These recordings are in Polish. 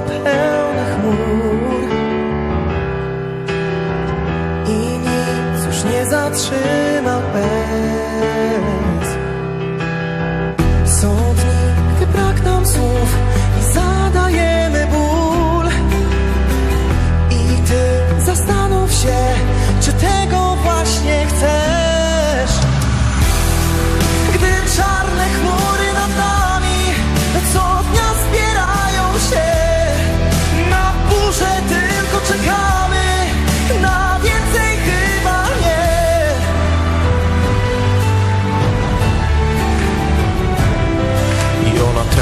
pełny chmur. I nic już nie zatrzyma pęd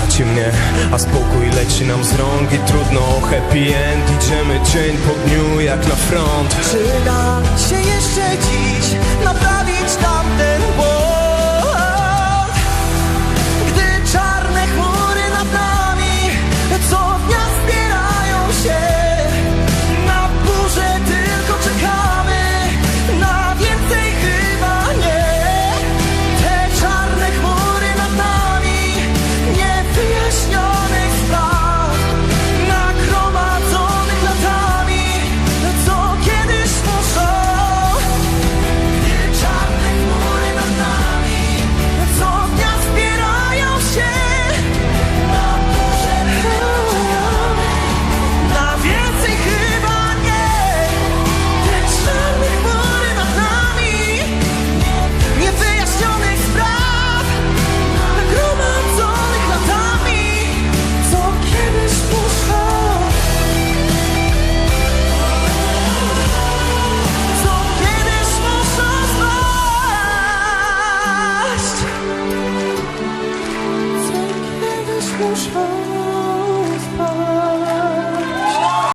traci mnie A spokój leci nam z rąk i trudno happy end. Idziemy dzień po dniu jak na front. Czy da się jeszcze dziś naprawić nam 忧伤